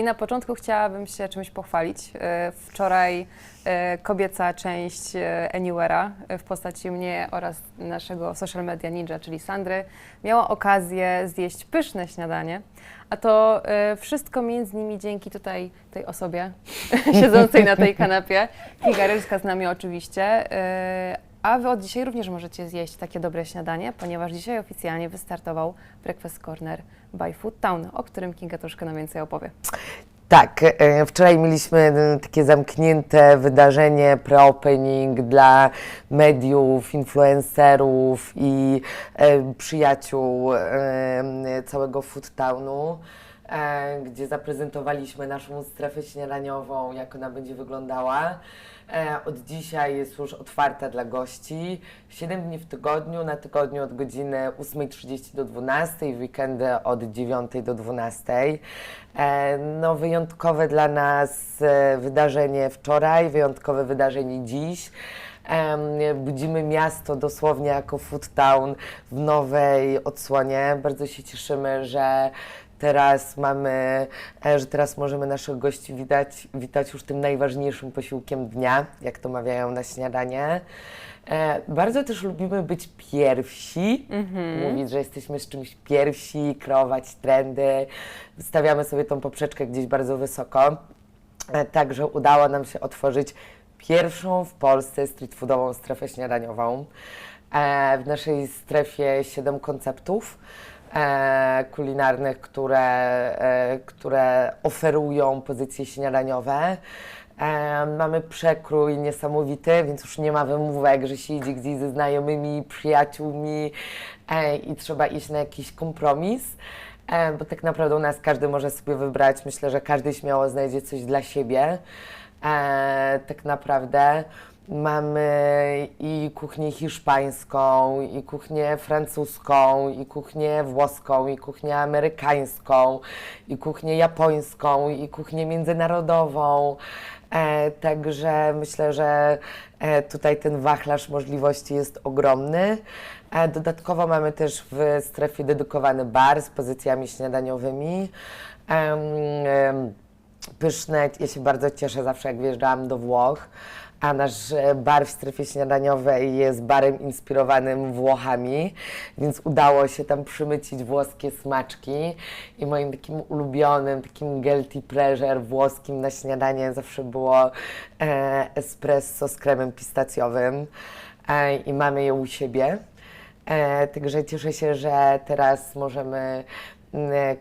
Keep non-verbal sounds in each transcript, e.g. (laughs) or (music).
I na początku chciałabym się czymś pochwalić. E, Wczoraj e, kobieca część e, Anywhere'a w postaci mnie oraz naszego social media ninja, czyli Sandry, miała okazję zjeść pyszne śniadanie. A to wszystko między innymi dzięki tutaj tej osobie (laughs) siedzącej na tej kanapie. Kinga Rylska z nami oczywiście. A Wy od dzisiaj również możecie zjeść takie dobre śniadanie, ponieważ dzisiaj oficjalnie wystartował Breakfast Corner by Food Town, o którym Kinga troszkę nam więcej opowie. Tak, e, wczoraj mieliśmy e, takie zamknięte wydarzenie, pre-opening dla mediów, influencerów i e, przyjaciół całego Food Townu, gdzie zaprezentowaliśmy naszą strefę śniadaniową, jak ona będzie wyglądała. E, Od dzisiaj jest już otwarta dla gości. 7 dni w tygodniu, na tygodniu od godziny 8.30 do 12, w weekendy od 9 do 12. E, No, wyjątkowe dla nas e, wydarzenie wczoraj, wyjątkowe wydarzenie dziś. Budzimy miasto dosłownie jako Food Town w nowej odsłonie. Bardzo się cieszymy, że teraz mamy, e, że teraz możemy naszych gości witać, witać już tym najważniejszym posiłkiem dnia, jak to mawiają na śniadanie. E, Bardzo też lubimy być pierwsi, mówić, że jesteśmy z czymś pierwsi, kreować trendy. Stawiamy sobie tą poprzeczkę gdzieś bardzo wysoko. E, Także udało nam się otworzyć pierwszą w Polsce street foodową strefę śniadaniową. E, W naszej strefie siedem konceptów kulinarnych, które, e, które oferują pozycje śniadaniowe. E, mamy przekrój niesamowity, więc już nie ma wymówek, że się idzie gdzieś ze znajomymi, przyjaciółmi e, i trzeba iść na jakiś kompromis. E, bo tak naprawdę u nas każdy może sobie wybrać. Myślę, że każdy śmiało znajdzie coś dla siebie. E, tak naprawdę mamy i kuchnię hiszpańską, i kuchnię francuską, i kuchnię włoską, i kuchnię amerykańską, i kuchnię japońską, i kuchnię międzynarodową. E, także myślę, że e, tutaj ten wachlarz możliwości jest ogromny. E, dodatkowo mamy też w strefie dedykowany bar z pozycjami śniadaniowymi. Em, em, pyszne. Ja się bardzo cieszę zawsze, jak wjeżdżałam do Włoch, a nasz e, bar w strefie śniadaniowej jest barem inspirowanym Włochami, więc udało się tam przymycić włoskie smaczki i moim takim ulubionym, takim guilty pleasure włoskim na śniadanie zawsze było e, espresso z kremem pistacjowym e, i mamy je u siebie. E, także cieszę się, że teraz możemy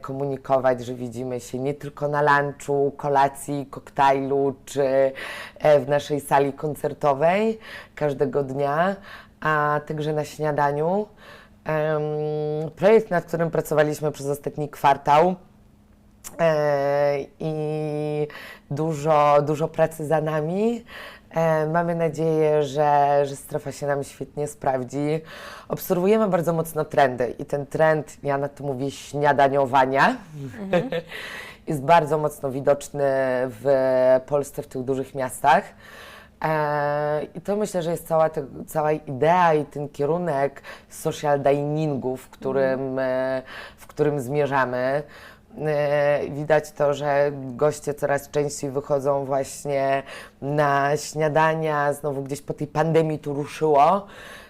komunikować, że widzimy się nie tylko na lunchu, kolacji, koktajlu czy e, w naszej sali koncertowej każdego dnia, a także na śniadaniu. Projekt, nad którym pracowaliśmy przez ostatni kwartał, E, i dużo, dużo pracy za nami. E, Mamy nadzieję, że, że strefa się nam świetnie sprawdzi. Obserwujemy bardzo mocno trendy i ten trend, ja na to mówię śniadaniowania, (laughs) jest bardzo mocno widoczny w Polsce, w tych dużych miastach. E, I to myślę, że jest cała, te, cała idea i ten kierunek social diningu, w którym, e, w którym zmierzamy. E, Widać to, że goście coraz częściej wychodzą właśnie na śniadania, znowu gdzieś po tej pandemii tu ruszyło,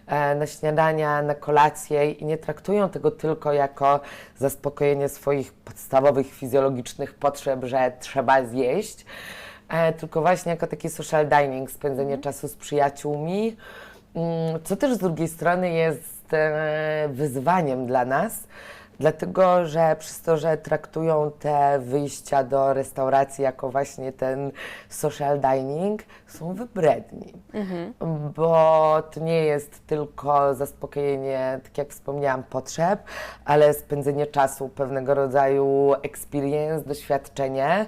e, na śniadania, na kolacje i nie traktują tego tylko jako zaspokojenie swoich podstawowych fizjologicznych potrzeb, że trzeba zjeść, e, tylko właśnie jako taki social dining, spędzenie czasu z przyjaciółmi, Mm, co też z drugiej strony jest wyzwaniem dla nas, dlatego że przez to, że traktują te wyjścia do restauracji jako właśnie ten social dining, są wybredni. Bo to nie jest tylko zaspokojenie, tak jak wspomniałam, potrzeb, ale spędzenie czasu, pewnego rodzaju experience, doświadczenie.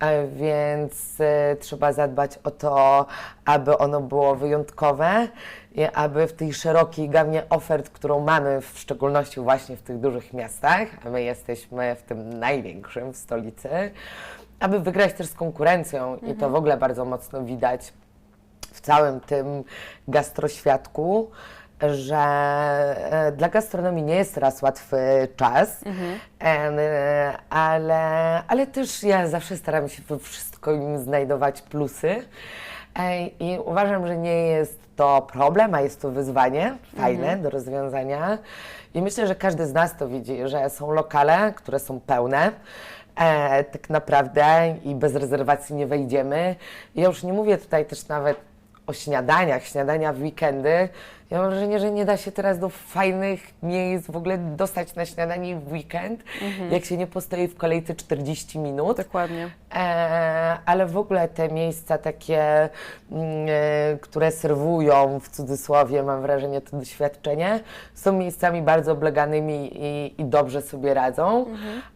E, Więc e, trzeba zadbać o to, aby ono było wyjątkowe i aby w tej szerokiej gamie ofert, którą mamy, w szczególności właśnie w tych dużych miastach, a my jesteśmy w tym największym, w stolicy, aby wygrać też z konkurencją i to w ogóle bardzo mocno widać w całym tym gastroświadku, że e, dla gastronomii nie jest teraz łatwy czas, Em, e, ale, ale też ja zawsze staram się we wszystkim znajdować plusy. E, I uważam, że nie jest to problem, a jest to wyzwanie fajne do rozwiązania. I myślę, że każdy z nas to widzi, że są lokale, które są pełne. E, tak naprawdę i bez rezerwacji nie wejdziemy. Ja już nie mówię tutaj też nawet o śniadaniach, śniadania w weekendy. Ja mam wrażenie, że nie da się teraz do fajnych miejsc w ogóle dostać na śniadanie w weekend, jak się nie postoi w kolejce 40 minut. Dokładnie. E, ale w ogóle te miejsca takie, mm, e, które serwują w cudzysłowie, mam wrażenie, to doświadczenie, są miejscami bardzo obleganymi i, i dobrze sobie radzą,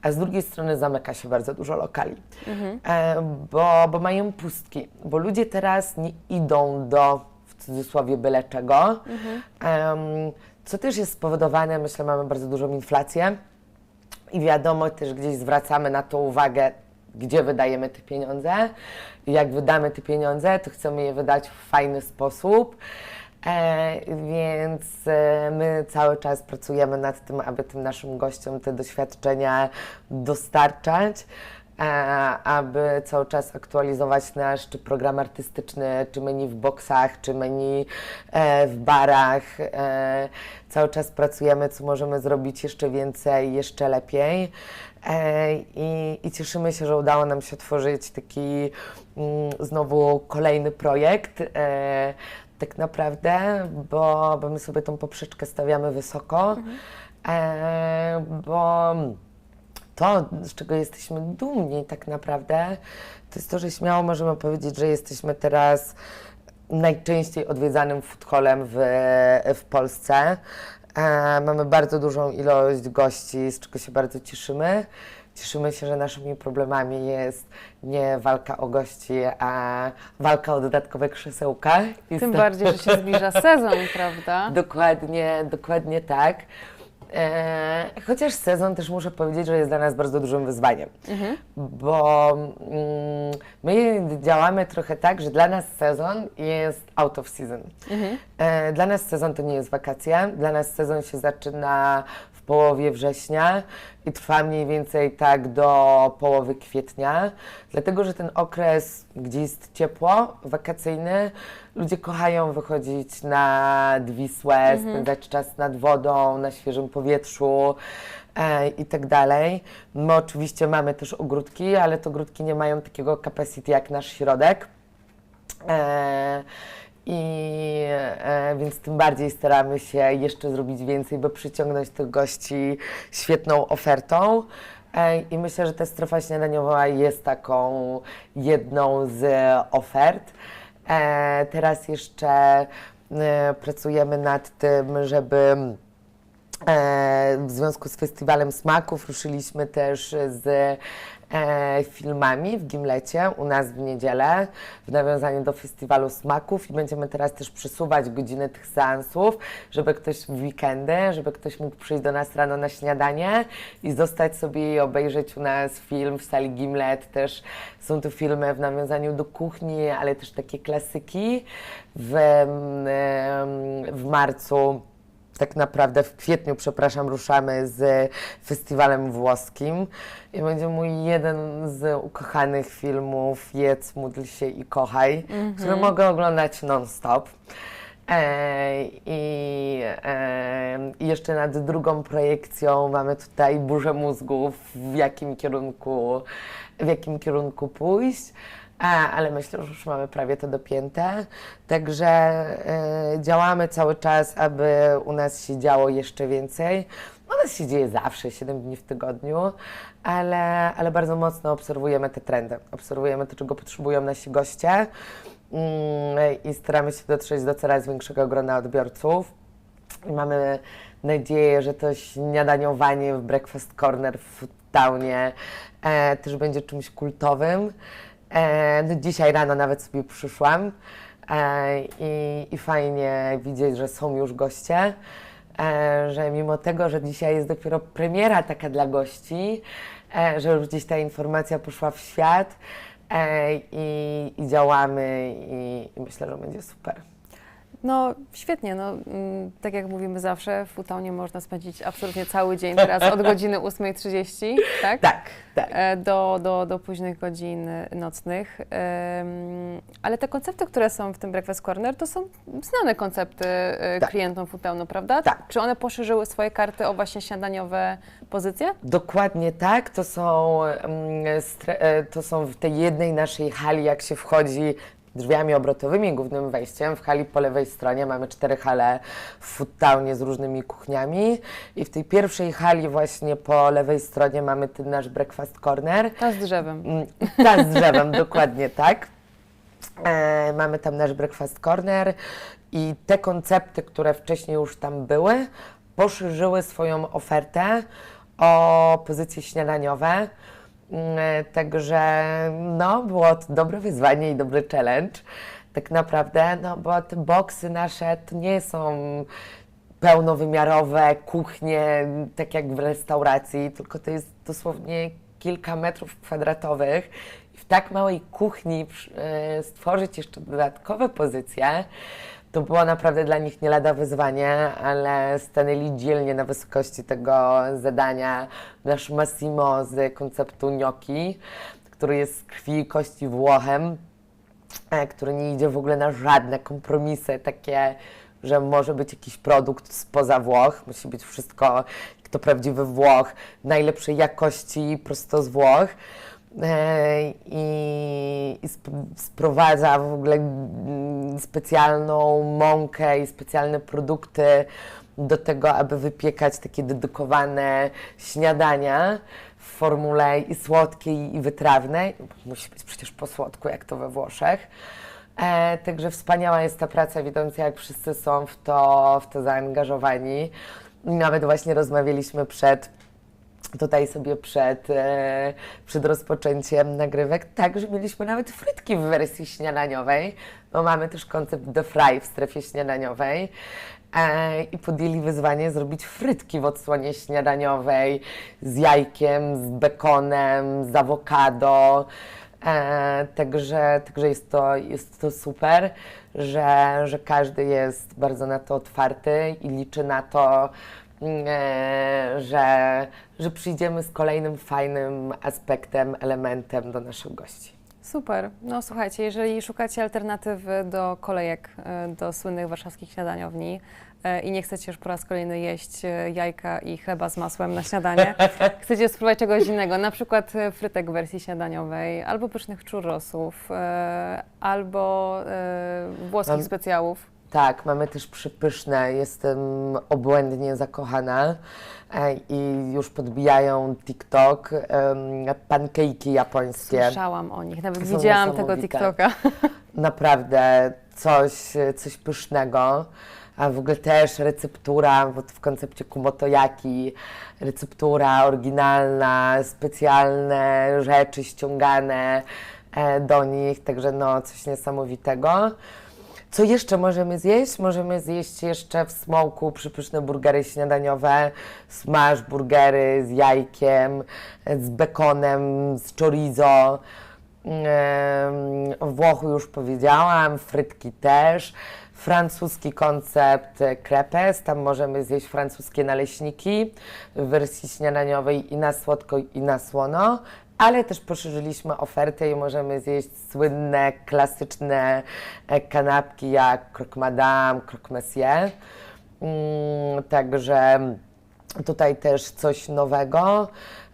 a z drugiej strony zamyka się bardzo dużo lokali, e, bo, bo mają pustki, bo ludzie teraz nie idą do w cudzysłowie byle czego, Em, co też jest spowodowane, myślę, mamy bardzo dużą inflację. I wiadomo, też gdzieś zwracamy na to uwagę, gdzie wydajemy te pieniądze. Jak wydamy te pieniądze, to chcemy je wydać w fajny sposób. E, więc e, my cały czas pracujemy nad tym, aby tym naszym gościom te doświadczenia dostarczać. E, aby cały czas aktualizować nasz czy program artystyczny, czy menu w boksach, czy menu e, w barach. E, cały czas pracujemy, co możemy zrobić jeszcze więcej, jeszcze lepiej. I, I cieszymy się, że udało nam się otworzyć taki mm, znowu kolejny projekt. Tak naprawdę, bo, bo my sobie tą poprzeczkę stawiamy wysoko, e, bo to, z czego jesteśmy dumni tak naprawdę, to jest to, że śmiało możemy powiedzieć, że jesteśmy teraz najczęściej odwiedzanym food w, w Polsce. E, mamy bardzo dużą ilość gości, z czego się bardzo cieszymy. Cieszymy się, że naszymi problemami jest nie walka o gości, a walka o dodatkowe krzesełka. Tym bardziej, że się zbliża sezon, prawda? (laughs) Dokładnie, dokładnie tak. E, chociaż sezon też muszę powiedzieć, że jest dla nas bardzo dużym wyzwaniem, bo mm, my działamy trochę tak, że dla nas sezon jest out of season. E, dla nas sezon to nie jest wakacja, dla nas sezon się zaczyna w połowie września i trwa mniej więcej tak do połowy kwietnia, dlatego że ten okres, gdzie jest ciepło, wakacyjny, ludzie kochają wychodzić nad Wisłę, spędzać czas nad wodą, na świeżym powietrzu e, i tak dalej. My oczywiście mamy też ogródki, ale te ogródki nie mają takiego capacity jak nasz środek. E, I e, więc tym bardziej staramy się jeszcze zrobić więcej, by przyciągnąć tych gości świetną ofertą. E, I myślę, że ta strefa śniadaniowa jest taką jedną z ofert. E, teraz jeszcze e, pracujemy nad tym, żeby w związku z Festiwalem Smaków ruszyliśmy też z e, filmami w Gimlecie u nas w niedzielę w nawiązaniu do Festiwalu Smaków i będziemy teraz też przesuwać godziny tych seansów, żeby ktoś w weekendy, żeby ktoś mógł przyjść do nas rano na śniadanie i zostać sobie i obejrzeć u nas film w sali Gimlet. Też są to filmy w nawiązaniu do kuchni, ale też takie klasyki. W, w marcu tak naprawdę w kwietniu, przepraszam, ruszamy z festiwalem włoskim i będzie mój jeden z ukochanych filmów Jedz, módl się i kochaj, który mogę oglądać non-stop. E, I e, jeszcze nad drugą projekcją mamy tutaj burzę mózgów, w jakim kierunku, w jakim kierunku pójść. A, ale myślę, że już mamy prawie to dopięte. Także e, działamy cały czas, aby u nas się działo jeszcze więcej. U nas się dzieje zawsze, 7 dni w tygodniu, ale, ale bardzo mocno obserwujemy te trendy. Obserwujemy to, czego potrzebują nasi goście mm, i staramy się dotrzeć do coraz większego grona odbiorców. I mamy nadzieję, że to śniadaniowanie w Breakfast Corner w Townie e, też będzie czymś kultowym. E, no dzisiaj rano nawet sobie przyszłam e, i, i fajnie widzieć, że są już goście, e, że mimo tego, że dzisiaj jest dopiero premiera taka dla gości, e, że już gdzieś ta informacja poszła w świat e, i, i działamy i, i myślę, że będzie super. No świetnie, no, mm, tak jak mówimy zawsze, w Utaunie można spędzić absolutnie cały dzień (laughs) teraz od godziny 8.30, tak? Tak, tak. E, Do, do, do późnych godzin nocnych. Ale te koncepty, które są w tym Breakfast Corner, to są znane koncepty e, Tak. klientom Futeonu, prawda? Tak. Czy one poszerzyły swoje karty o właśnie śniadaniowe pozycje? Dokładnie tak. To są, mm, e, to są w tej jednej naszej hali, jak się wchodzi drzwiami obrotowymi, głównym wejściem. W hali po lewej stronie mamy cztery hale w Foodtownie z różnymi kuchniami. I w tej pierwszej hali właśnie po lewej stronie mamy ten nasz breakfast corner. Ta z drzewem. Mm, Ta z drzewem, (laughs) dokładnie tak. E, mamy tam nasz breakfast corner i te koncepty, które wcześniej już tam były, poszerzyły swoją ofertę o pozycje śniadaniowe. Mm, e, Także no, było to dobre wyzwanie i dobry challenge. Tak naprawdę, no bo te boksy nasze to nie są pełnowymiarowe kuchnie, tak jak w restauracji, tylko to jest dosłownie kilka metrów kwadratowych. I w tak małej kuchni e, stworzyć jeszcze dodatkowe pozycje, to było naprawdę dla nich nie lada wyzwanie, ale stanęli dzielnie na wysokości tego zadania. Nasz Massimo z konceptu gnocchi, który jest z krwi i kości Włochem, e, który nie idzie w ogóle na żadne kompromisy takie, że może być jakiś produkt spoza Włoch, musi być wszystko, to prawdziwy Włoch, najlepszej jakości, prosto z Włoch. E, I, i sp- sprowadza w ogóle mm, specjalną mąkę i specjalne produkty do tego, aby wypiekać takie dedykowane śniadania w formule i słodkiej, i wytrawnej. Musi być przecież po słodku, jak to we Włoszech. E, także wspaniała jest ta praca, widząc jak wszyscy są w to, w to zaangażowani. Nawet właśnie rozmawialiśmy przed tutaj sobie przed, e, przed rozpoczęciem nagrywek, tak, że mieliśmy nawet frytki w wersji śniadaniowej, bo mamy też koncept The Fry w strefie śniadaniowej. E, i podjęli wyzwanie zrobić frytki w odsłonie śniadaniowej z jajkiem, z bekonem, z awokado, e, także, także jest, to, jest to super, że, że każdy jest bardzo na to otwarty i liczy na to, e, że, że przyjdziemy z kolejnym fajnym aspektem, elementem do naszych gości. Super. No słuchajcie, jeżeli szukacie alternatywy do kolejek, e, do słynnych warszawskich śniadaniowni e, i nie chcecie już po raz kolejny jeść e, jajka i chleba z masłem na śniadanie, (laughs) chcecie spróbować czegoś innego, na przykład frytek w wersji śniadaniowej, albo pysznych churrosów, e, albo włoskich Mam- specjałów. Tak, mamy też przypyszne, jestem obłędnie zakochana e, i już podbijają TikTok, em, pancake'i japońskie. Słyszałam o nich, nawet Są widziałam tego niesamowite. TikToka. (laughs) Naprawdę coś, coś pysznego. A w ogóle też receptura, bo w koncepcie kumotojaki, receptura oryginalna, specjalne rzeczy ściągane e, do nich, także no coś niesamowitego. Co jeszcze możemy zjeść? Możemy zjeść jeszcze w smoku przypyszne burgery śniadaniowe, smash burgery z jajkiem, z bekonem, z chorizo. O Włochu już powiedziałam, frytki też. Francuski koncept crepes, tam możemy zjeść francuskie naleśniki w wersji śniadaniowej i na słodko i na słono, ale też poszerzyliśmy ofertę i możemy zjeść słynne, klasyczne e, kanapki jak croque madame, croque monsieur. Mm, Także tutaj też coś nowego.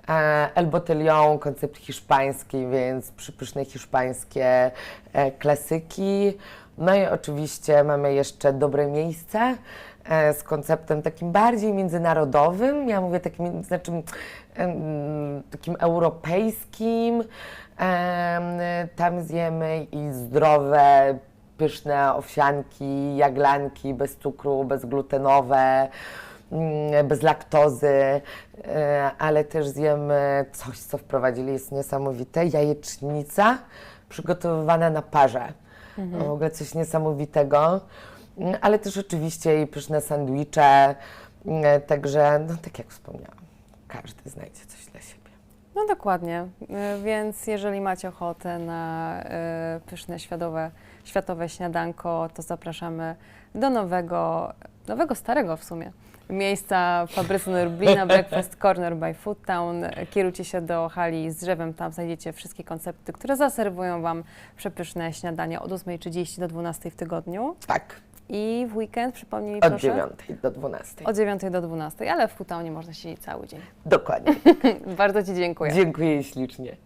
E, El Botellon, koncept hiszpański, więc przypyszne hiszpańskie e, klasyki. No i oczywiście mamy jeszcze dobre miejsce z konceptem takim bardziej międzynarodowym. Ja mówię takim, znaczy, takim europejskim. Tam zjemy i zdrowe, pyszne owsianki, jaglanki bez cukru, bezglutenowe, mm, bez laktozy, e, ale też zjemy coś, co wprowadzili, jest niesamowite, jajecznica przygotowywana na parze. W ogóle coś niesamowitego, Mm, ale też oczywiście i pyszne sandwicze, mm, także no tak jak wspomniałam, każdy znajdzie coś dla siebie. No dokładnie, Y, więc jeżeli macie ochotę na y, pyszne światowe, światowe śniadanko, to zapraszamy do nowego, nowego starego w sumie, miejsca w fabryce (laughs) Breakfast Corner by Food Town. Kierujcie się do hali z drzewem, tam znajdziecie wszystkie koncepty, które zaserwują Wam przepyszne śniadania od 8.30 do 12.00 w tygodniu Tak, i w weekend, przypomnij mi od proszę. 9 do 12. Od 9 do 12, ale w Townie można siedzieć cały dzień. Dokładnie. (laughs) Bardzo Ci dziękuję. Dziękuję ślicznie.